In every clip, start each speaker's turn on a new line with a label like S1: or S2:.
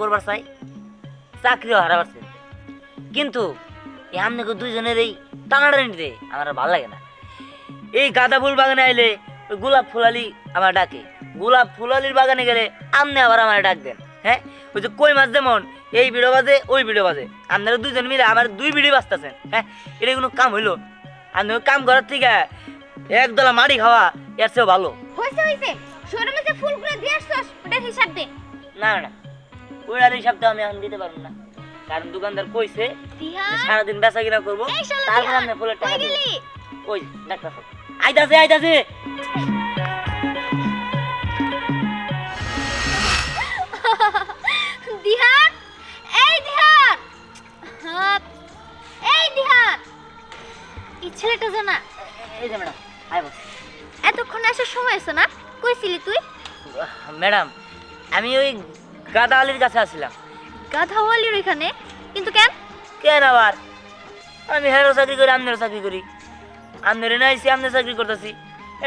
S1: করবার চাই চাকরিও হারাবার চাই কিন্তু এই আপনাকে দুইজনের এই টানাটানিতে আমার ভালো লাগে না। এই গাঁদা ফুল বাগানে আইলে ওই গোলাপ ফুলালি আমার ডাকে। গোলাপ ফুলালির বাগানে গেলে আপনি আবার আমার ডাক দেন হ্যাঁ? ওই যে কই মাছ যেমন এই ভিডিও বাজে ওই ভিডিও বাজে। আপনারা দুইজন মিলে আমার দুই ভিডিও বাজতেছেন হ্যাঁ? এটা কোনো কাম হইল? আপনি কাম করার থেকে একদলা মাটি খাওয়া এর চেয়েও ভালো।
S2: হয়েছে হয়েছে শোরুমে যে ফুলগুলো দিয়ে আসছস ওটার হিসাব দে।
S1: না না। ওইটার হিসাবটা আমি এখন দিতে পারব না। কারণ দোকানদার কইছে সারাদিন বেচা কিনা করব
S2: এই
S1: তারপর আপনি ফুলের টাকা
S2: কই
S1: ওই ডাক্তার। আইতাছে আইতাছে।
S2: দিহান এই দিহান। এই দিহান। এই ছেলেটা জানা
S1: এই যে ম্যাডাম আই বস।
S2: এতক্ষণ আসার সময় আছে না? কইছিলি তুই?
S1: ম্যাডাম আমি ওই গাদা আলীর কাছে আসছিলাম
S2: গাধাওয়ালির ওইখানে? কিন্তু কেন?
S1: কেন আবার? আমি হেরো চাকরি করি আমনেরও চাকরি করি। আমনের না আইসি আমনের চাকরি করতেছি।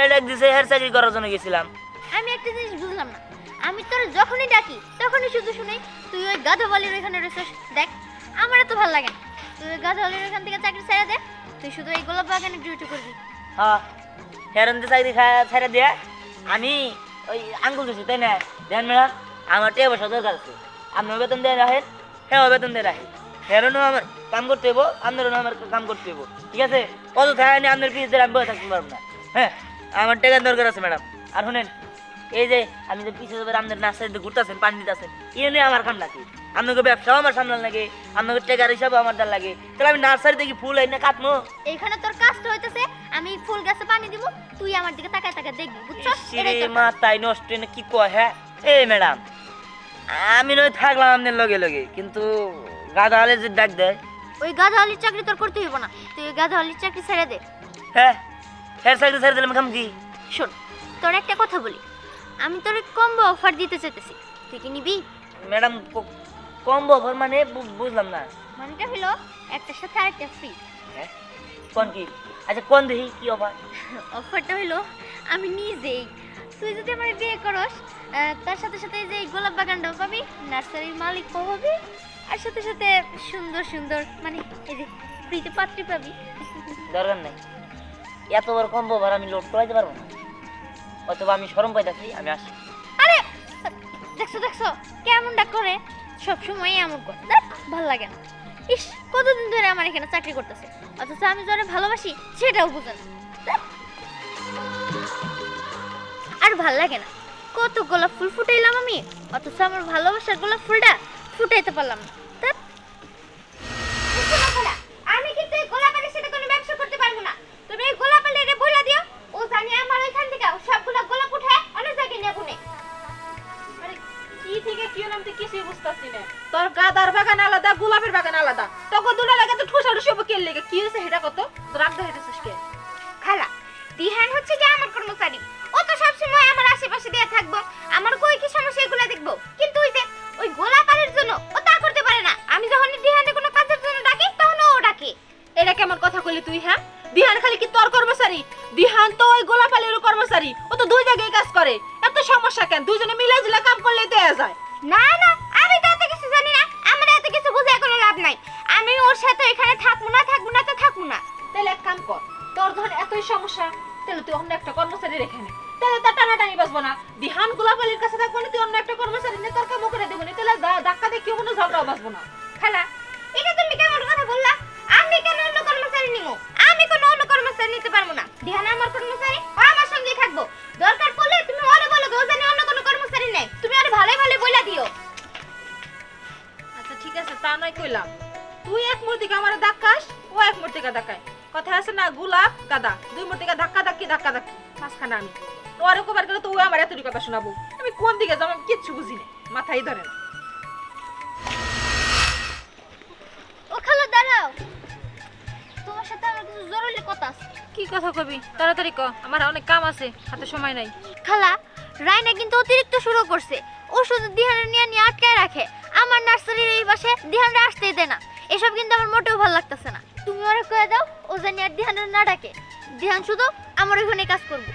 S1: এটা এক দিছে হের চাকরি করার জন্য গেছিলাম।
S2: আমি একটা জিনিস বুঝলাম না। আমি তোর যখনই ডাকি তখনই শুধু শুনি তুই ওই গাধাওয়ালির ওইখানে রয়েছিস দেখ আমারও তো ভালো লাগে না। তুই ওই গাধাওয়ালির ওইখান থেকে চাকরি ছেড়ে দে তুই শুধু এই গোলাপ বাগানে ডিউটি করবি।
S1: হ্যাঁ হেরন দিয়ে চাকরি খায় ছেড়ে দিয়ে আমি ওই আঙ্গুল দিছি তাই না? দেন ম্যাডাম আমার টেয়ে বসা দরকার আছে আপনার বেতন দিয়ে রাখেন হ্যাঁ বেতন দিয়ে রাখেন হেরনও আমার কাম করতে হইব আপনারও আমার কাম করতে হইব। ঠিক আছে? কত থাকে আমি আপনার পিস আমি বসে থাকতে পারব না। হ্যাঁ? আমার টাকার দরকার আছে ম্যাডাম। আর শুনেন এই যে আমি যে পিছিয়ে যাবে আপনার নার্সারিতে ঘুরতেছেন পানি দিতেছেন এ নিয়ে আমার কাম নাকি? আপনাকে ব্যবসাও আমার সামলান লাগে আপনাকে টেকার হিসাবে আমার দার লাগে। তাহলে আমি নার্সারিতে কি ফুল এনে কাটবো।
S2: এইখানে তোর কাজটা হইতেছে আমি ফুল গাছে পানি দিব তুই আমার দিকে তাকায় তাকায় দেখবি বুঝছস?
S1: মাথায় নষ্ট না কি কয় হ্যাঁ? এই ম্যাডাম আমি নয় থাকলাম আপনার লগে লগে। কিন্তু গাদা হলে যে ডাক দেয়।
S2: ওই গাধাওয়ালির চাকরি তোর করতে হইব না। তুই ওই গাধাওয়ালির চাকরি ছেড়ে দে।
S1: হ্যাঁ হেয়ার চাকরি ছেড়ে দিলাম খাম কি?
S2: শোন তোর একটা কথা বলি। আমি তোর কম্বো অফার দিতে চাইতেছি। তুই কি নিবি?
S1: ম্যাডাম কম অফার মানে বুঝলাম না।
S2: মানেটা হলো একটার সাথে আরেকটা ফ্রি
S1: হ্যাঁ কোন কি? আচ্ছা কোন দেখি কি অফার
S2: অফারটা হলো আমি নিজেই। তুই যদি আমার বিয়ে করস তার সাথে সাথে এই যে গোলাপ বাগানটাও পাবি নার্সারির মালিক পাবি আর সাথে সাথে সুন্দর সুন্দর মানে এই যে ফ্রিতে পাত্রী পাবি।
S1: দরকার নাই। এত বড় কম অফার আমি লোড করাইতে পারব না। অথবা আমি সরম পাইতাছি আমি আসি।
S2: আরে দেখছ দেখছ কেমনটা করে? সব সময় এমন করে। ভালো লাগে না। ইস কতদিন ধরে আমার এখানে চাকরি করতেছে। অথচ আমি যারা ভালোবাসি সেটাও বুঝে না। আর ভালো লাগে না। কত গোলাপ ফুল ফুটাইলাম আমি? অথচ আমার ভালোবাসার গোলাপ ফুলটা ফুটাইতে পারলাম না। কর্মচারী আমার
S3: কর্মচারী
S2: থাকব। দরকার পড়লে তুমি ওরে অন্য কোনো কর্মচারী নেই। তুমি আরে ভালোই ভালো বইলা দিও।
S3: আচ্ছা ঠিক আছে, তা নয় কইলাম। তুই এক মূর্তিকে আমার ধাক্কাস, ও এক মূর্তিকে ধাক্কায়। আছে না গোলাপ? কাদা দুই মূর্তিকে ধাক্কা ধাক্কি ধাক্কা ধাক্কি। মাঝখানে আমি। ওরে কবার গেলে তো ও আমার এতটি কথা শোনাবো। আমি কোন দিকে যাব আমি কিচ্ছু বুঝি না। মাথায় ধরে না।
S2: ও খালা দাঁড়াও। তোমার সাথে আমার কিছু জরুরি কথা আছে।
S3: কি কথা কবি? তাড়াতাড়ি ক আমার অনেক কাম আছে হাতে সময় নাই।
S2: খালা রায়না কিন্তু অতিরিক্ত শুরু করছে। ও শুধু দিহানের নিয়ে নিয়ে আটকায় রাখে। আমার নার্সারির এই পাশে দিহানরা আসতেই দেয় না। এসব কিন্তু আমার মোটেও ভালো লাগতেছে না। তুমি ওরা কয়ে দাও ও জানি আর দিহানের না ডাকে। দিহান শুধু আমার ওইখানে কাজ করব।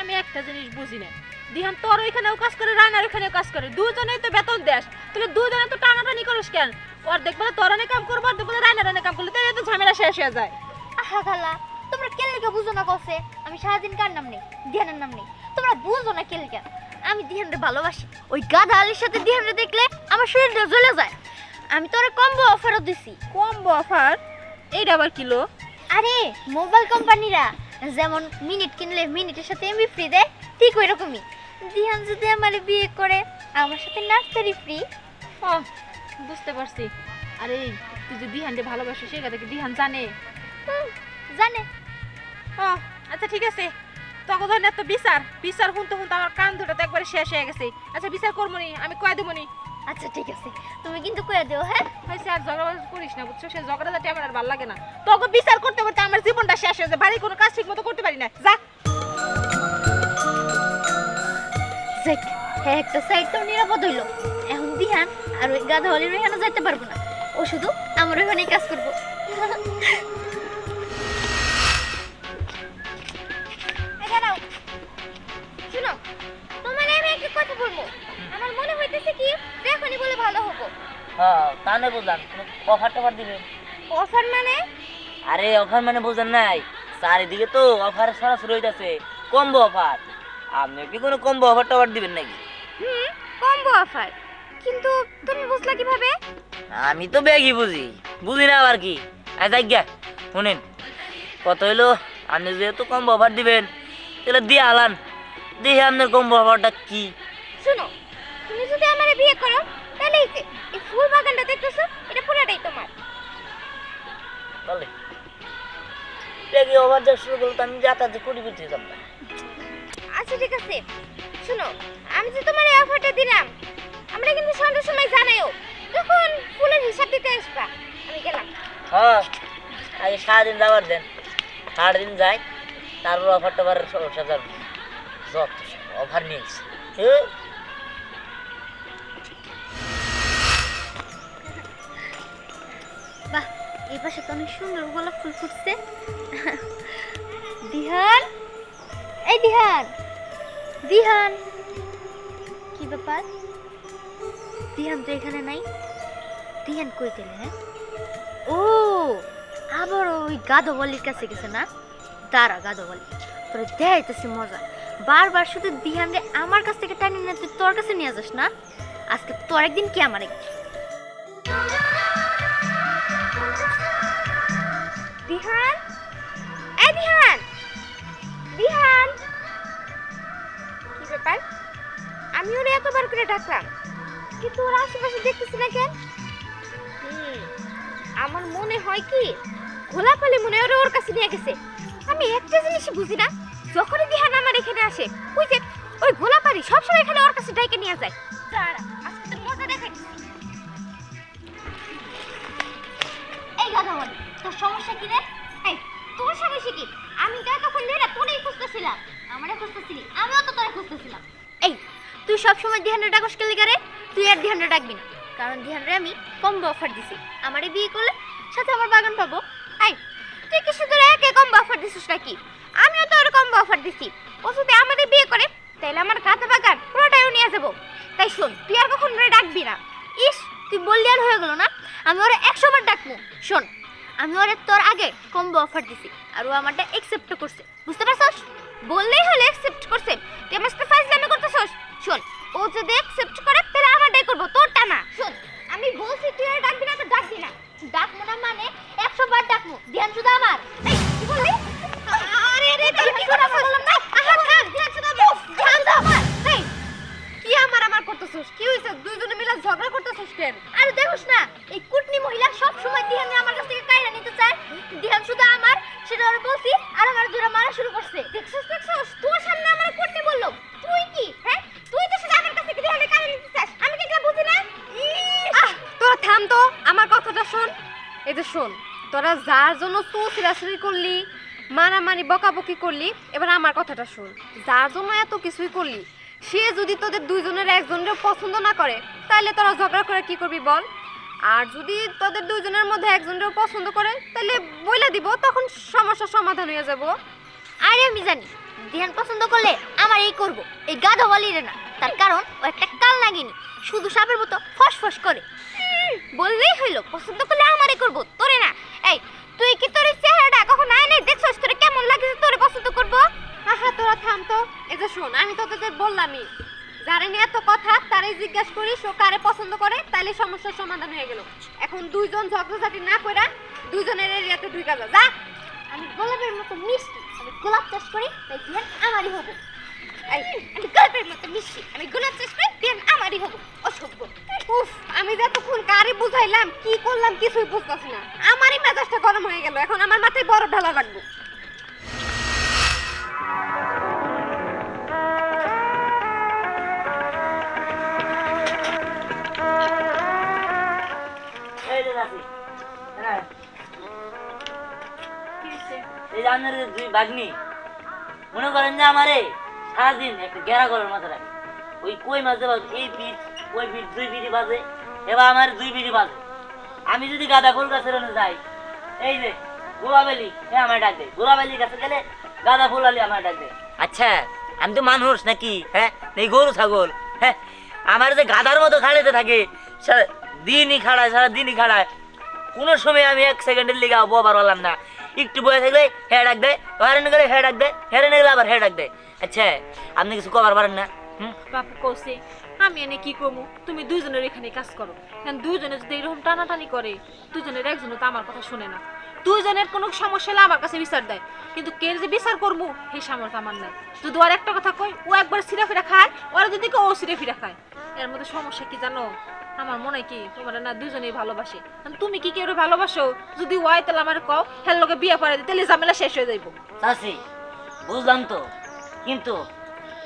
S3: আমি একটা জিনিস বুঝি না। দিহান তোর ওইখানেও কাজ করে রায়নার ওইখানেও কাজ করে। দুজনেই তো বেতন দেস। তাহলে দুজনে তো টানাটানি করিস কেন? ওর দেখবে তোর অনেক কাম করব আর দেখবে রায়নার অনেক কাম করলে তাহলে তো ঝামেলা শেষ হয়ে যায়।
S2: আহা খালা তোমরা কেলকে বুঝো না কসে? আমি সারাদিন কার নাম নেই? ধ্যানের নাম নেই। তোমরা বুঝো না কেলকে আমি ধ্যানরে ভালোবাসি। ওই গাধা আলীর সাথে ধ্যানরে দেখলে আমার শরীরটা জ্বলে যায়। আমি তোরে কম্বো অফারও দিছি।
S3: Combo offer? এইটা আবার কিলো
S2: আরে মোবাইল কোম্পানিরা যেমন মিনিট কিনলে মিনিটের সাথে এমবি ফ্রি দেয় ঠিক ওই রকমই দিহান যদি আমার বিয়ে করে আমার সাথে নার্সারি ফ্রি
S3: ও বুঝতে পারছি। আরে তুই যে দিহানকে ভালোবাসিস সেই কথা কি দিহান জানে?
S2: জানে।
S3: ও আচ্ছা ঠিক আছে। তখন ধরেন এত বিচার বিচার শুনতে শুনতে আমার কান দুটো তো একবারে শেষ হয়ে গেছে। আচ্ছা বিচার করব নি আমি কয়ে দেবো নি
S2: আচ্ছা ঠিক আছে। তুমি কিন্তু কয়ে দিও হ্যাঁ?
S3: হয়েছে আর ঝগড়া করিস না বুঝছ? সে ঝগড়াঝাটি আমার আর ভালো লাগে না। তোকে বিচার করতে করতে আমার জীবনটা শেষ হয়ে যায়। বাড়ির কোনো কাজ ঠিক মতো করতে পারি না। যা।
S2: যাক হ্যাঁ একটা সাইড তো নিরাপদ হইল। এখন দিহান আর ওই গাধা হলির ওইখানে যাইতে পারব না। ও শুধু আমার ওইখানে কাজ করব।
S1: হ্যাঁ তা নয় বুঝলাম। অফার টফার দিবেন
S2: অফার মানে?
S1: আরে অফার মানে বুঝেন নাই। চারিদিকে তো অফার সরাসরি হইতাছে। কম্বো অফার আপনি কি কোনো কম্বো অফার টফার দিবেন নাকি?
S2: হুম কম্বো অফার কিন্তু তুমি বুঝলা কীভাবে?
S1: আমি তো ব্যাগই বুঝি। বুঝি না আবার কি? গিয়া। শুনেন কত হইল? আপনি যেহেতু কম্বো অফার দিবেন তাহলে দিয়ে আলান। দেখি আপনার কম্বো অফারটা কি।
S2: শুনো তুমি যদি আমারে বিয়ে করো তাহলে এই ফুল বাগানটা দেখতেছো? এটা পুরোটাই তোমার।
S1: বলে ব্যাগে অফার দেওয়া শুরু করল আমি যাতায়াত কোটি কোটি যাব না।
S2: আচ্ছা ঠিক আছে। শুনো আমি যে তোমার এই অফারটা দিলাম আমরা কিন্তু সন্ধ্যার সময় জানাইও তখন ফুলের হিসাব দিতে আসবা। আমি গেলাম।
S1: হ্যাঁ আগে সারাদিন যাবার দেন। সারাদিন যাই তারপর অফার টফার যাবে যত অফার নিয়েছি।
S2: বাহ এই পাশে তো অনেক সুন্দর গোলাপ ফুল ফুটছে। দিহান এই দিহান দিহান কি ব্যাপার? দিহান তো এখানে নাই। দিহান কই গেলে হ্যাঁ? ও আবার ওই গাধবলির কাছে গেছে না? দাঁড়া গাধবলি তোরে দেখাইতেছি মজা। বারবার শুধু দিহান রে আমার কাছ থেকে টানি না তুই তোর কাছে নিয়ে যাস না? আজকে তোর একদিন কি আমার? একদিন দিহান এই দিহান দিহান কি ব্যাপার? আমি ওরে এতবার করে ডাকলাম। কিন্তু ওর আশেপাশে দেখতেছি না কেন? হুম, আমার মনে হয় কি গোলাপালি মনে ওরে ওর কাছে নিয়ে গেছে। আমি একটা জিনিসই বুঝি না যখনই দিহান আমার এখানে আসে ওই যে ওই গোলাপালি সবসময় এখানে ওর কাছে ডাইকে নিয়ে যায়। মজা দেখাই দিচ্ছি। এই গাধা তোর সমস্যা কি রে? এই, তোর সমস্যা কি? আমি তো তখন ধরে তোরেই খুঁজতেছিলাম। আমারে খুঁজতেছিলি, আমিও তো তোরে খুঁজতেছিলাম। এই, তুই সব সময় ধ্যানে ডাকস কেলে করে তুই আর ধ্যানে ডাকবি না। কারণ ধ্যানরে আমি কম্বো অফার দিছি। আমারে বিয়ে করলে সাথে আমার বাগান পাবো। এই, তুই কি শুধু একে কম্বো অফার দিছিস নাকি? আমিও তো ওর কম্বো অফার দিছি। ও যদি আমাদের বিয়ে করে তাহলে আমার কাঁচা বাগান পুরোটাইও নিয়ে যাব। তাই শোন, তুই আর কখন ডাকবি না। ইস, তুই বললি আর হয়ে গেল না। আমি ওরে একশো বার ডাকবো। আমি ওরে তোর আগে কম্বো অফার দিছি আর ও আমারটা অ্যাকসেপ্ট করছে। বুঝতে পারছস? বললেই হলে অ্যাকসেপ্ট করছে। তোরা
S3: যার জন্য সিরাসিরি করলি, মারামারি, বকাবকি করলি, এবার আমার কথাটা শুন। যার জন্য এত কিছুই করলি, সে যদি তোদের দুইজনের একজনের পছন্দ না করে, তাহলে তোরা ঝগড়া করে কি করবি বল? আর যদি তোদের দুইজনের মধ্যে একজনের পছন্দ করে, তাহলে বইলে দিব, তখন সমস্যার সমাধান হয়ে যাব।
S2: আরে আমি জানি, ধ্যান পছন্দ করলে আমার এই করব, এই গাধা বলিরে না। তার কারণ ও একটা কাল নাগিনি, শুধু সাপের মতো ফসফস করে। বললেই হইল, পছন্দ করলে আমারই করব, তোরে না। এই, তুই কি তোর চেহারাটা কখন আয় নাই দেখছস? তোরে কেমন লাগে তোরে পছন্দ করব?
S4: আহা, তোরা থাম তো। এই যে শোন, আমি তোদের বললামই, যারা নিয়ে এত কথা তারাই জিজ্ঞাসা করি সো কারে পছন্দ করে, তাইলে সমস্যার সমাধান হয়ে গেল। এখন দুইজন ঝগড়াঝাটি না কইরা দুইজনের এরিয়াতে ঢুকা যা যা।
S2: আমি গোলাপের মতো মিষ্টি, আমি গোলাপ চাষ করি, তাই ধ্যান আমারই হব। আমি গোলাপের মতো মিষ্টি, আমি গোলাপ চাষ করি ধ্যান আমারই হব, অসভ্য।
S4: উফ, আমি যে এতক্ষণ কারে বুঝাইলাম, কি করলাম কিছুই বুঝতেছি না। আমারই মেজাজটা গরম হয়ে গেল, এখন আমার মাথায় বরফ ঢালা লাগবে।
S1: এই চাচি হ্যাঁ। দুই বাগনি মনে করেন যে আমারে সারাদিন একটা গেরা করার মাথা রাখে। ওই কই বাজে এই পিঠ ওই দুই পিঠি বাজে। এবার আমার দুই পিঠি বাজে। আমি যদি গাঁদা ফুল গাছের যাই এই যে গোলাবেলি হ্যাঁ আমার ডাক দেয় গোলাবেলির কাছে গেলে গাঁদা ফুল আলি আমার ডাক দেয় আচ্ছা আমি তো মানুষ নাকি? হ্যাঁ এই গরু ছাগল হ্যাঁ আমার যে গাধার মতো খাড়াইতে থাকে সারা দিনই খাড়ায় সারা দিনই খাড়ায়। কোনো সময় আমি এক সেকেন্ডের লিগে ববার পারলাম না। একটু বয়ে থাকলে হ্যাঁ ডাক দেয় হেরেনে গেলে হ্যাঁ ডাক দেয় হেরেনে গেলে আবার হ্যাঁ ডাক দেয় আচ্ছা আপনি কিছু কবার পারেন না? হুম?
S3: বাপু কৌছে আমি এনে কি করব তুমি দুইজনের এখানে কাজ করো। কারণ দুইজনে যদি এরকম টানাটানি করে দুজনের একজনও তো আমার কথা শুনে না। দুইজনের কোনো সমস্যা হলে আমার কাছে বিচার দেয়। কিন্তু কে যে বিচার করব সেই সামর্থ্য আমার নাই। যদি ওর একটা কথা কই ও একবার সিরা ফিরা খায়, ওরা যদি ও সিরে ফিরা খায়, এর মধ্যে সমস্যা কি জানো? আমার মনে হয় কি, তোমার না দুজনেই ভালোবাসে। তুমি কি কেউ ভালোবাসো? যদি ওয়াই তাহলে আমার কও, হের লোকে বিয়ে দিই তাহলে ঝামেলা শেষ হয়ে যাইবো।
S1: চাষি বুঝলাম তো। কিন্তু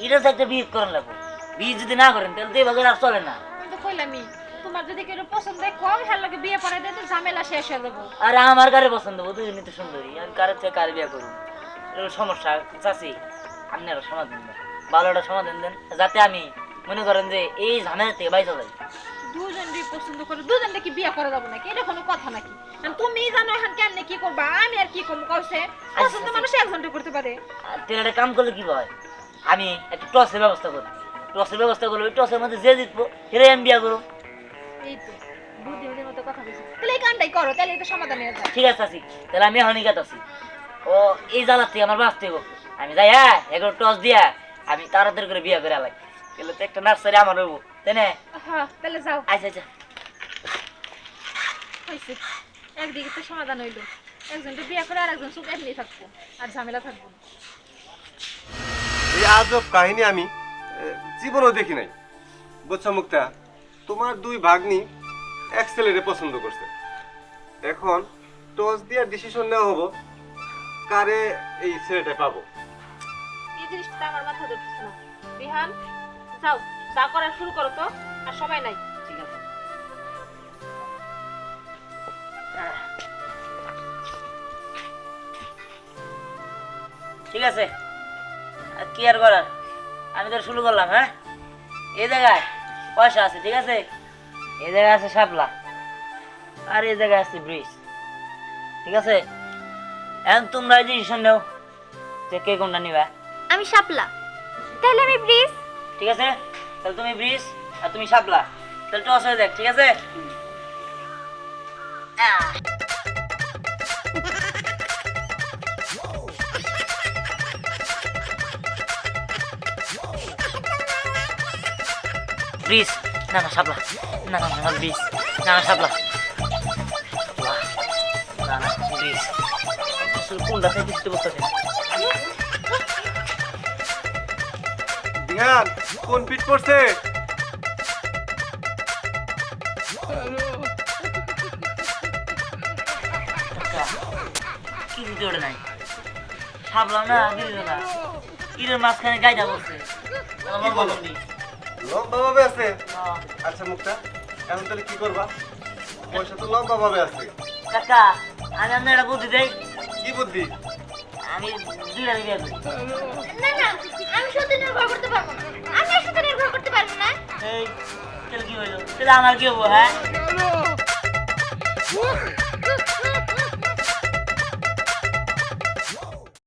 S1: এটা তো একটা বিয়ে করেন লাগবো। বিয়ে যদি না করেন তাহলে তো এভাবে আর চলে না।
S3: আমি তো কইলামই তোমার যদি কেউ পছন্দ কম হের বিয়ে দিই তো ঝামেলা শেষ হয়ে যাব।
S1: আর আমার কারে পছন্দ হব দুজনই তো সুন্দরী আমি কারের থেকে কারে বিয়ে করব? এটা হলো সমস্যা চাষি আপনি একটা সমাধান দেন ভালো একটা সমাধান দেন যাতে আমি মনে করেন যে এই ঝামেলা থেকে বাইচা যাই।
S3: দুজনই পছন্দ করে দুজনকে কি বিয়ে করে যাব নাকি? এটা কোনো কথা নাকি? আর তুমি জানো এখন কেমনে কি করবা আমি আর কি করব কইছে পছন্দ মানুষ একজনটা করতে পারে।
S1: তেল একটা কাম করলে কি হয়? আমি একটা টসের ব্যবস্থা করি। টসের ব্যবস্থা করলে ওই টসের মধ্যে যে জিতবো সেটাই আমি বিয়া করব।
S3: এই তো বুদ্ধি মতো কথা বলছি। তাহলে এই কামটাই করো তাহলে এটা সমাধান হয়ে যায়
S1: ঠিক আছে আছি তাহলে আমি এখনই গেতাছি ও এই জ্বালার থেকে আমার বাঁচতে হইব আমি যাই হ্যাঁ এগুলো টস দিয়া আমি তাড়াতাড়ি করে বিয়ে করে আলাই। তাহলে তো একটা নার্সারি আমার হইব তাই না?
S3: হ্যাঁ তাহলে যাও।
S1: আচ্ছা আচ্ছা।
S3: হয়েছে একদিকে তো সমাধান হইল। একজনটা বিয়ে করে আর একজন সুখ এমনি থাকব আর ঝামেলা থাকব
S5: এই আজব কাহিনী আমি জীবনেও দেখি নাই। বুঝছ মুক্তা? তোমার দুই ভাগ্নি এক ছেলেরে পছন্দ করছে। এখন টস দিয়ে ডিসিশন নেওয়া হব কারে এই ছেলেটা পাবো।
S3: এই জিনিসটা আমার মাথা ধরতেছে না। বিহান যাও যা করার শুরু করো তো আর সময় নাই।
S1: ঠিক আছে। ঠিক আছে। আর কি আর করার? আমি তো শুরু করলাম হ্যাঁ? এই জায়গায় পয়সা আছে ঠিক আছে? এই জায়গায় আছে শাপলা আর এই জায়গায় আছে ব্রিজ ঠিক আছে? এখন তোমরা ডিসিশন নাও যে কে কোনটা নিবা।
S2: আমি শাপলা তাহলে আমি ব্রিজ।
S1: ঠিক আছে? তাহলে তুমি ব্রিজ আর তুমি শাপলা তাহলে টস হয়ে দেখ ঠিক আছে? ব্রিজ না না শাপলা না না না ব্রিজ না না কোনটা থেকে না।
S5: কোন পিট পড়ছে
S1: আচ্ছা, কি দিতে ওটা নাই না দিল না ইরের মাঝখানে গাইটা বলছে। লম্বা
S5: ভাবে আছে?
S1: হ্যাঁ।
S5: আচ্ছা মুক্তা এখন তাহলে কি করবা? পয়সা তো লম্বা ভাবে আছে।
S1: কাকা আমি আপনার একটা বুদ্ধি দেই।
S5: কি বুদ্ধি?
S1: আমি দুইটা বিয়ে করি।
S2: না না আমি সত্যি নির্ভর করতে পারব না। আমি আর নির্ভর করতে পারব না।
S1: এই তাহলে কি হইল তাহলে আমার কি হব হ্যাঁ?